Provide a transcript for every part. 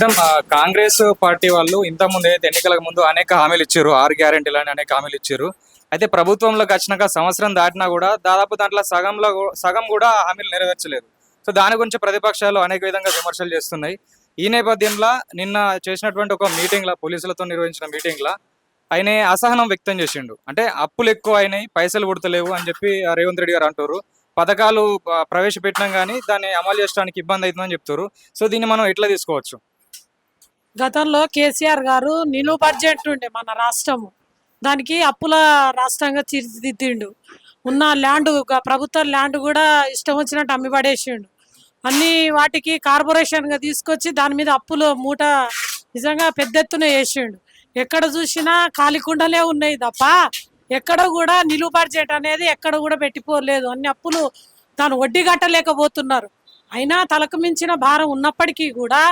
Madam Congress party వాళ్ళు ఇంత ముందు ఎన్నికలకు ముందు అనేక హామీలు ఇచ్చారు ఆరు గ్యారెంటీలు అని అనేక హామీలు ఇచ్చారు. అయితే ప్రభుత్వంలోకి వచ్చినాక సంవత్సరం దాటినా కూడా దాదాపు దాంట్లో సగంలో సగం కూడా హామీలు నెరవేర్చలేదు. సో దాని గురించి ప్రతిపక్షాలు అనేక విధంగా విమర్శలు చేస్తున్నాయి. ఈ నేపథ్యంలో నిన్న చేసినటువంటి ఒక మీటింగ్లో పోలీసులతో నిర్వహించిన మీటింగ్లో ఆయన అసహనం వ్యక్తం చేసిండు. అంటే అప్పులు ఎక్కువ అయినాయి పైసలు పుడతలేవు అని చెప్పి రేవంత్ రెడ్డి గారు అంటారు. పథకాలు ప్రవేశపెట్టినాం కానీ దాన్ని అమలు చేయడానికి ఇబ్బంది అవుతుందని చెప్తారు. సో దీన్ని మనం ఎట్లా తీసుకోవచ్చు? గతంలో కేసీఆర్ గారు నిలువ బడ్జెట్ ఉండే మన రాష్ట్రము. దానికి అప్పుల రాష్ట్రంగా తీర్చిదిద్దిండు. ఉన్న ల్యాండ్ ప్రభుత్వ ల్యాండ్ కూడా ఇష్టం వచ్చినట్టు అమ్మిపడేసిండు. అన్ని వాటికి కార్పొరేషన్గా తీసుకొచ్చి దాని మీద అప్పులు మూట నిజంగా పెద్ద ఎత్తున వేసిండు. ఎక్కడ చూసినా కాలికుండలే ఉన్నాయి తప్ప ఎక్కడ కూడా నిలువ బడ్జెట్ అనేది ఎక్కడ కూడా పెట్టిపోలేదు. అన్ని అప్పులు తాను వడ్డీ కట్టలేకపోతున్నారు. అయినా తలకు మించిన భారం ఉన్నప్పటికీ కూడా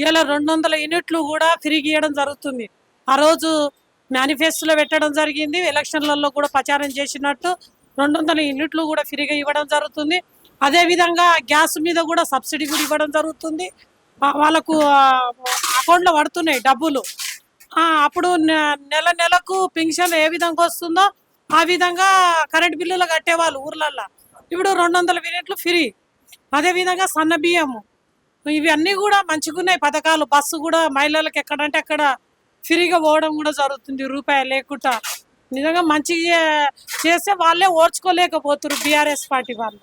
ఇలా రెండు వందల యూనిట్లు కూడా తిరిగి ఇవ్వడం జరుగుతుంది. ఆ రోజు మేనిఫెస్టోలో పెట్టడం జరిగింది. ఎలక్షన్లలో కూడా ప్రచారం చేసినట్టు రెండు వందల యూనిట్లు కూడా ఫ్రీగా ఇవ్వడం జరుగుతుంది. అదే విధంగా గ్యాస్ మీద కూడా సబ్సిడీ కూడా ఇవ్వడం జరుగుతుంది. వాళ్ళకు అకౌంట్లో పడుతున్నాయి డబ్బులు. అప్పుడు నె- నెల నెలకు పింఛన్ ఏ విధంగా వస్తుందో ఆ విధంగా కరెంట్ బిల్లులు కట్టేవాళ్ళు ఊర్లల్లో. ఇప్పుడు రెండు వందల యూనిట్లు ఫ్రీ. అదే విధంగా సన్న బియ్యము. ఇవన్నీ కూడా మంచిగున్నాయి పథకాలు. బస్సు కూడా మహిళలకు ఎక్కడంటే అక్కడ ఫ్రీగా పోవడం కూడా జరుగుతుంది రూపాయి లేకుండా. నిజంగా మంచిగా చేస్తే వాళ్ళే ఓర్చుకోలేకపోతున్నారు బీఆర్ఎస్ పార్టీ వాళ్ళు.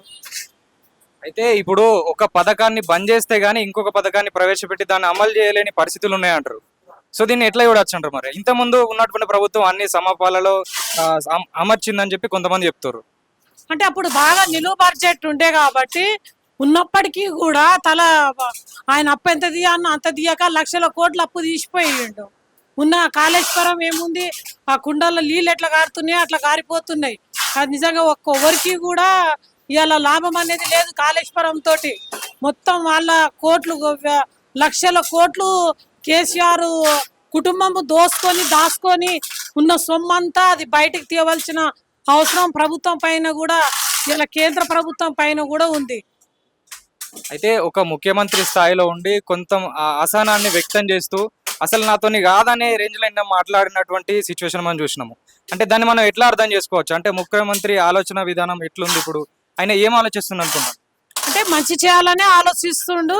అయితే ఇప్పుడు ఒక పథకాన్ని బంద్ చేస్తే గానీ ఇంకొక పథకాన్ని ప్రవేశపెట్టి దాన్ని అమలు చేయలేని పరిస్థితులు ఉన్నాయంటారు. సో దీన్ని ఎట్లా చూడొచ్చు అంటారు మరి? ఇంత ముందు ఉన్నటువంటి ప్రభుత్వం అన్ని సమపాలలో అమర్చిందని చెప్పి కొంతమంది చెప్తారు అంటే అప్పుడు బాగా నిలువ బడ్జెట్ ఉండే కాబట్టి ఉన్నప్పటికీ కూడా తల ఆయన అప్పు ఎంత తీయన్న అంత తీయక లక్షల కోట్ల అప్పు తీసిపోయిండు. ఉన్న కాళేశ్వరం ఏముంది? ఆ కుండల్లో నీళ్ళు ఎట్లా కారుతున్నాయి? అట్లా కారిపోతున్నాయి. అది నిజంగా ఒక్కొవరికి కూడా ఇవాళ లాభం అనేది లేదు కాళేశ్వరం తోటి. మొత్తం వాళ్ళ కోట్లు లక్షల కోట్లు కేసీఆర్ కుటుంబం దోసుకొని దాచుకొని ఉన్న సొమ్మంతా అది బయటికి తీయవలసిన అవసరం ప్రభుత్వం పైన కూడా ఇలా కేంద్ర ప్రభుత్వం పైన కూడా ఉంది. అయితే ఒక ముఖ్యమంత్రి స్థాయిలో ఉండి కొంత అసహనాన్ని వ్యక్తం చేస్తూ అసలు నాతోని కాదనే రేంజ్లో నిన్న మాట్లాడినటువంటి సిచ్యువేషన్ మనం చూసినాము. అంటే దాన్ని మనం ఎట్లా అర్థం చేసుకోవచ్చు? అంటే ముఖ్యమంత్రి ఆలోచన విధానం ఎట్లుంది ఇప్పుడు? ఆయన ఏం ఆలోచిస్తుంది అనుకున్నాను అంటే మంచి చేయాలనే ఆలోచిస్తుండు.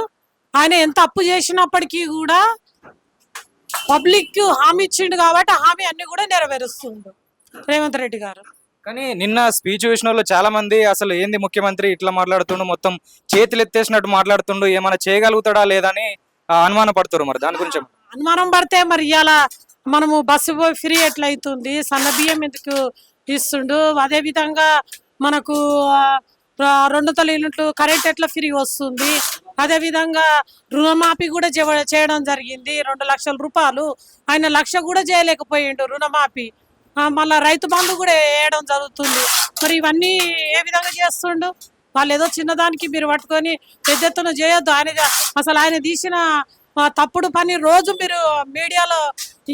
ఆయన ఎంత అప్పు చేసినప్పటికీ కూడా పబ్లిక్ హామీ ఇచ్చిండు కాబట్టి హామీ అన్ని కూడా నెరవేరుస్తుండు. రేవంత్ రెడ్డి గారు. కానీ నిన్న స్పీచ్ చూసిన వాళ్ళు చాలా మంది అసలు ఏంది ముఖ్యమంత్రి ఇట్లా మాట్లాడుతుండు మొత్తం చేతులు ఎత్తేసినట్టు మాట్లాడుతుండు ఏమైనా చేయగలుగుతాడా లేదని అనుమాన పడుతున్నారు మరి. దాని గురించి అనుమానం పడితే మరి ఇలా మనము బస్సు పోయి ఫ్రీ ఎట్లా అవుతుంది సన్న బియ్యం ఎందుకు ఇస్తుండు? అదే విధంగా మనకు రెండు వందల కరెంట్ ఎట్లా ఫ్రీ వస్తుంది? అదే విధంగా రుణమాఫీ కూడా చేయడం జరిగింది రెండు లక్షల రూపాయలు. ఆయన లక్ష కూడా చేయలేకపోయిండు రుణమాఫీ. మళ్ళా రైతు బంధు కూడా వేయడం జరుగుతుంది. మరి ఇవన్నీ ఏ విధంగా చేస్తుండు? వాళ్ళు ఏదో చిన్నదానికి మీరు పట్టుకొని పెద్ద ఎత్తున చేయొద్దు. ఆయన అసలు ఆయన తీసిన తప్పుడు పని రోజు మీరు మీడియాలో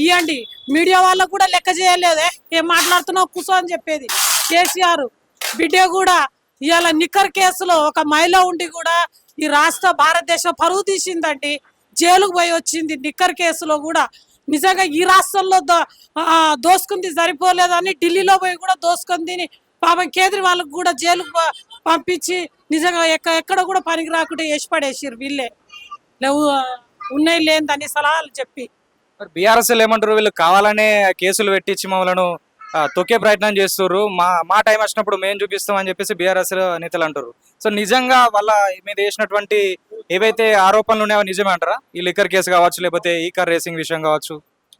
ఇవ్వండి మీడియా వాళ్ళకు కూడా లెక్క చేయలేదే. ఏం మాట్లాడుతున్నావు? కూర్చో అని చెప్పేది. కేసీఆర్ బిడ్డ కూడా ఇవాళ నిక్కర్ కేసులో ఒక మహిళ ఉండి కూడా ఈ రాష్ట్ర భారతదేశం పరువు తీసిందండి. జైలుకు పోయి వచ్చింది నిక్కర్ కేసులో కూడా. నిజంగా ఈ రాష్ట్రంలో దోసుకుంది సరిపోలేదని ఢిల్లీలో పోయి కూడా దోసుకొని తిని పాపం కేజ్రీవాల్కి కూడా జైలుకు పంపించి నిజంగా ఎక్క ఎక్కడ కూడా పనికి రాకుండా వేసి పడేసిర్రు వీళ్ళే. లేవు ఉన్నాయి లేదని సలహాలు చెప్పి. మరి బీఆర్ఎస్ ఏమంటారు వీళ్ళు కావాలనే కేసులు పెట్టించి మమ్మల్ని తొక్కే ప్రయత్నం చేస్తున్నారు మా మా టైం వచ్చినప్పుడు మేము చూపిస్తామని చెప్పేసి బీఆర్ఎస్ నేతలు అంటారు. సో నిజంగా వాళ్ళ మీద వేసినటువంటి ఏవైతే ఆరోపణలు ఉన్నాయో నిజమే అంటారా? ఈ లిక్కర్ కేసు కావచ్చు లేకపోతే ఈ కార్ రేసింగ్ విషయం కావచ్చు?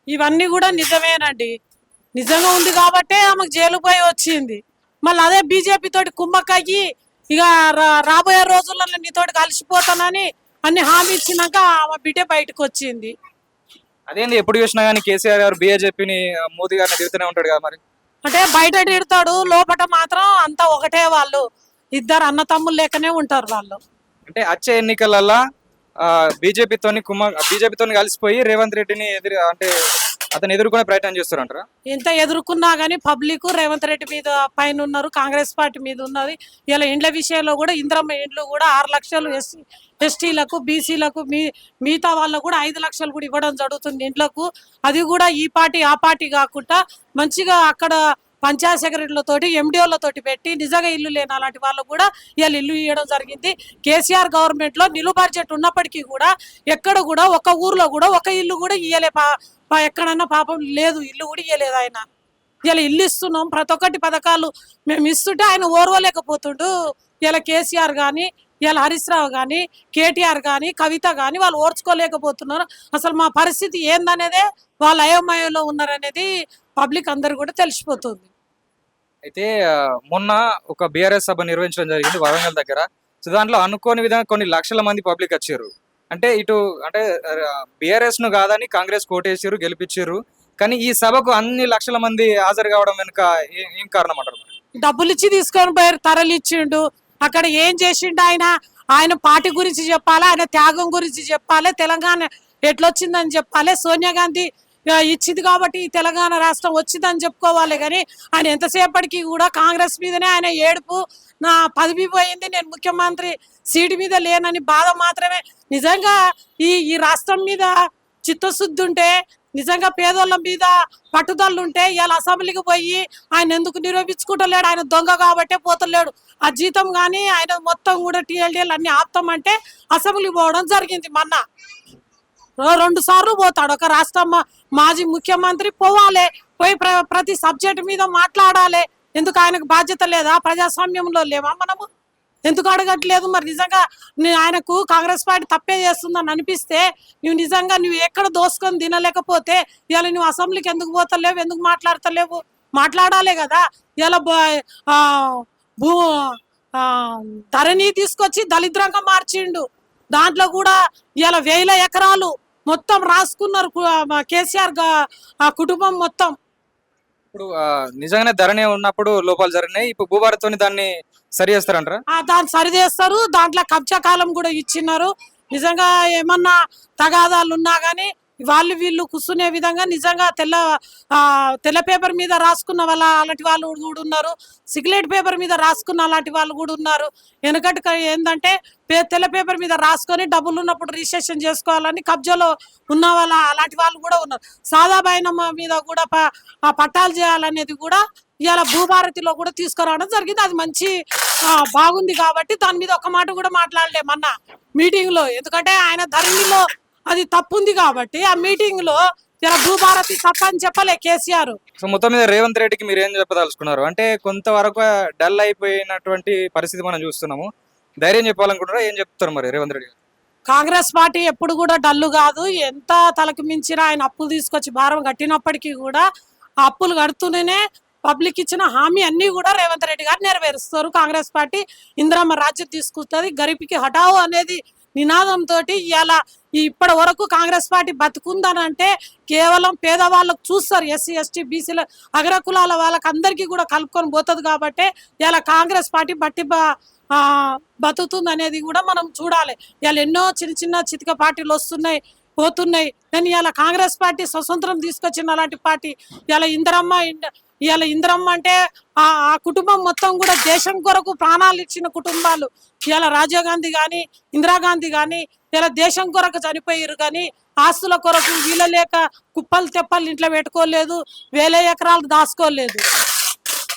ఇవన్నీ కూడా నిజమేనండి. నిజంగా ఉంది కాబట్టే ఆమెకు జైలు పోయి వచ్చింది. మళ్ళీ అదే బీజేపీ తోటి కుమ్మక్కయ్యి ఇక రాబోయే రోజుల్లో నీతోటి కలిసిపోతానని అన్ని హామీ ఇచ్చినాక ఆమె బిడ్డ బయటకు వచ్చింది. అదేంది ఎప్పుడు చూసినా కానీ కేసీఆర్ గారు బీజేపీని మోదీ గారిని తిరుగుతూనే ఉంటాడు కదా మరి? అంటే బయట తిడతాడు లోపట మాత్రం అంతా ఒకటే వాళ్ళు. ఇద్దరు అన్న తమ్ముళ్ళు లేకనే ఉంటారు వాళ్ళు. అంటే వచ్చే ఎన్నికలలో బీజేపీతోని కుమ్మ బీజేపీతోని కలిసిపోయి రేవంత్ రెడ్డిని ఎదురు అంటే అతను ఎదుర్కొనే ప్రయత్నం చేస్తారంటారా? ఎంత ఎదుర్కొన్నా కానీ పబ్లిక్ రేవంత్ రెడ్డి మీద పైన ఉన్నారు కాంగ్రెస్ పార్టీ మీద ఉన్నది. ఇలా ఇండ్ల విషయంలో కూడా ఇంద్రమ్మ ఇండ్లు కూడా ఆరు లక్షలు ఎస్సీ ఎస్టీలకు బీసీలకు మీ మిగతా వాళ్ళకు కూడా ఐదు లక్షలు కూడా ఇవ్వడం జరుగుతుంది ఇండ్లకు. అది కూడా ఈ పార్టీ ఆ పార్టీ కాకుండా మంచిగా అక్కడ పంచాయత్ సెక్రటరీలతోటి ఎండిఓలతోటి పెట్టి నిజంగా ఇల్లు లేని అలాంటి వాళ్ళకు కూడా ఇవాళ ఇల్లు ఇవ్వడం జరిగింది. కేసీఆర్ గవర్నమెంట్లో నిలువ బడ్జెట్ ఉన్నప్పటికీ కూడా ఎక్కడ కూడా ఒక ఊర్లో కూడా ఒక ఇల్లు కూడా ఇయ్యలే పా పా- ఎక్కడన్నా పాపం లేదు ఇల్లు కూడా ఇయ్యలేదు ఆయన. ఇలా ఇల్లు ఇస్తున్నాం ప్రతి ఒక్కటి పథకాలు మేము ఇస్తుంటే ఆయన ఓర్వలేకపోతుండు. ఇలా కేసీఆర్ కానీ ఇలా హరీష్ రావు కానీ కేటీఆర్ కానీ కవిత కానీ వాళ్ళు ఓర్చుకోలేకపోతున్నారు. అసలు మా పరిస్థితి ఏందనేదే వాళ్ళు అయోమయంలో ఉన్నారనేది పబ్లిక్ అందరు కూడా తెలిసిపోతుంది. అయితే మొన్న ఒక బీఆర్ఎస్ సభ నిర్వహించడం జరిగింది వరంగల్ దగ్గర. సో దాంట్లో అనుకోని విధంగా కొన్ని లక్షల మంది పబ్లిక్ వచ్చారు. అంటే ఇటు అంటే బీఆర్ఎస్ను కాదని కాంగ్రెస్ కోటేసారు గెలిపించారు. కానీ ఈ సభకు అన్ని లక్షల మంది హాజరు కావడం వెనుక ఏం కారణం అంటారు డబ్బులు ఇచ్చి తీసుకొని పోయారు తరలిచ్చిండు. అక్కడ ఏం చేసిండు ఆయన? ఆయన పార్టీ గురించి చెప్పాలి? ఆయన త్యాగం గురించి చెప్పాలి? తెలంగాణ ఎట్లొచ్చిందని చెప్పాలి? సోనియా గాంధీ ఇచ్చింది కాబట్టి తెలంగాణ రాష్ట్రం వచ్చిందని చెప్పుకోవాలి కానీ ఆయన ఎంతసేపటికి కూడా కాంగ్రెస్ మీదనే ఆయన ఏడుపు నా పదవి పోయింది నేను ముఖ్యమంత్రి సీటు మీద లేనని బాధ మాత్రమే. నిజంగా ఈ ఈ రాష్ట్రం మీద చిత్తశుద్ధి ఉంటే నిజంగా పేదోళ్ళ మీద పట్టుదలుంటే ఉంటే ఇవాళ అసెంబ్లీకి పోయి ఆయన ఎందుకు నిరూపించుకుంటలేడు? ఆయన దొంగ కాబట్టే పోతలేడు. ఆ జీతం కానీ ఆయన మొత్తం కూడా టీఎల్డీఎల్ అన్ని ఆపుతామంటే అసెంబ్లీ పోవడం జరిగింది మొన్న. రెండు సార్లు పోతాడు. ఒక రాష్ట్ర మా- మాజీ ముఖ్యమంత్రి పోవాలి. పోయి ప్రతి సబ్జెక్ట్ మీద మాట్లాడాలి. ఎందుకు ఆయనకు బాధ్యత లేదా? ప్రజాస్వామ్యంలో లేవా మనము? ఎందుకు అడగట్లేదు? మరి నిజంగా ఆయనకు కాంగ్రెస్ పార్టీ తప్పే చేస్తుందని అనిపిస్తే నువ్వు నిజంగా నువ్వు ఎక్కడ దోసుకొని తినలేకపోతే ఇవాళ నువ్వు అసెంబ్లీకి ఎందుకు పోతలేవు? ఎందుకు మాట్లాడతలేవు? మాట్లాడాలి కదా. ఇలా భూ ఆ, ధరణి తీసుకొచ్చి దళిద్రంగా మార్చిండు. దాంట్లో కూడా ఇలా వేల ఎకరాలు మొత్తం రాసుకున్నారు కేసీఆర్ గా- ఆ కుటుంబం మొత్తం. ఇప్పుడు నిజంగానే ధరణి ఉన్నప్పుడు లోపాలు జరిగినాయి. ఇప్పుడు భూభారత్తో దాన్ని సరి చేస్తారంటారా? ఆ దాన్ని సరిచేస్తారు దాంట్లో కబ్జా కాలం కూడా ఇచ్చినారు. నిజంగా ఏమన్నా తగాదాలు ఉన్నా కానీ వాళ్ళు వీళ్ళు కూర్చునే విధంగా నిజంగా తెల్ల ఆ, తెల్ల పేపర్ మీద రాసుకున్న వాళ్ళ అలాంటి వాళ్ళు కూడా ఉన్నారు. సిగరెట్ పేపర్ మీద రాసుకున్న అలాంటి వాళ్ళు కూడా ఉన్నారు. వెనకటి ఏంటంటే తెల్ల పేపర్ మీద రాసుకొని డబ్బులు ఉన్నప్పుడు రిజిస్ట్రేషన్ చేసుకోవాలని కబ్జాలో ఉన్న వాళ్ళ అలాంటి వాళ్ళు కూడా ఉన్నారు. సాదా బైనమ్మ మీద కూడా ప- ఆ పట్టాలు చేయాలనేది కూడా ఇవాళ భూభారతిలో కూడా తీసుకురావడం జరిగింది. అది మంచి బాగుంది కాబట్టి దాని మీద ఒక మాట కూడా మాట్లాడలే మొన్న మీటింగ్లో ఎందుకంటే ఆయన ధరణిలో అది తప్పు ఉంది కాబట్టి ఆ మీటింగ్లో ఇలా భూభారతి తప్ప అని చెప్పలే కేసీఆర్. సో మొత్తం మీద రేవంత్ రెడ్డికి మీరు ఏం చెప్పదలుచుకున్నారు? అంటే కొంతవరకు డల్ అయిపోయినటువంటి పరిస్థితి మనం చూస్తున్నాము. ధైర్యం చెప్పాలనుకుంటారా ఏం చెప్తారు మరి రేవంత్ రెడ్డి గారు? కాంగ్రెస్ పార్టీ ఎప్పుడు కూడా డల్లు కాదు. ఎంత తలకు మించిన ఆయన అప్పులు తీసుకొచ్చి భారం కట్టినప్పటికీ కూడా ఆ అప్పులు కడుతూనే పబ్లిక్ ఇచ్చిన హామీ అన్ని కూడా రేవంత్ రెడ్డి గారు నెరవేరుస్తారు. కాంగ్రెస్ పార్టీ ఇందిరమ్మ రాజ్యం తీసుకుంటుంది గరీబ్కి హఠావు అనేది నినాదంతో ఇలా ఇప్పటి వరకు కాంగ్రెస్ పార్టీ బతుకుందనంటే కేవలం పేదవాళ్ళకు చూస్తారు ఎస్సీ ఎస్టీ బీసీల అగ్రకులాల వాళ్ళకి అందరికీ కూడా కలుపుకొని పోతుంది కాబట్టి ఇలా కాంగ్రెస్ పార్టీ బట్టి బతుకుతుంది అనేది కూడా మనం చూడాలి. ఇలా ఎన్నో చిన్న చిన్న చితిక పార్టీలు వస్తున్నాయి పోతున్నాయి. కానీ ఇలా కాంగ్రెస్ పార్టీ స్వతంత్రం తీసుకొచ్చిన అలాంటి పార్టీ ఇలా ఇందరమ్మ ఇండ- ఇవాళ ఇందిరమ్మ అంటే ఆ ఆ కుటుంబం మొత్తం కూడా దేశం కొరకు ప్రాణాలు ఇచ్చిన కుటుంబాలు. ఇవాళ రాజీవ్ గాంధీ కానీ ఇందిరాగాంధీ కానీ ఇలా దేశం కొరకు చనిపోయారు కానీ ఆస్తుల కొరకు వీళ్ళ లేక కుప్పలు తెప్పలు ఇంట్లో పెట్టుకోలేదు వేల ఎకరాలు దాచుకోలేదు.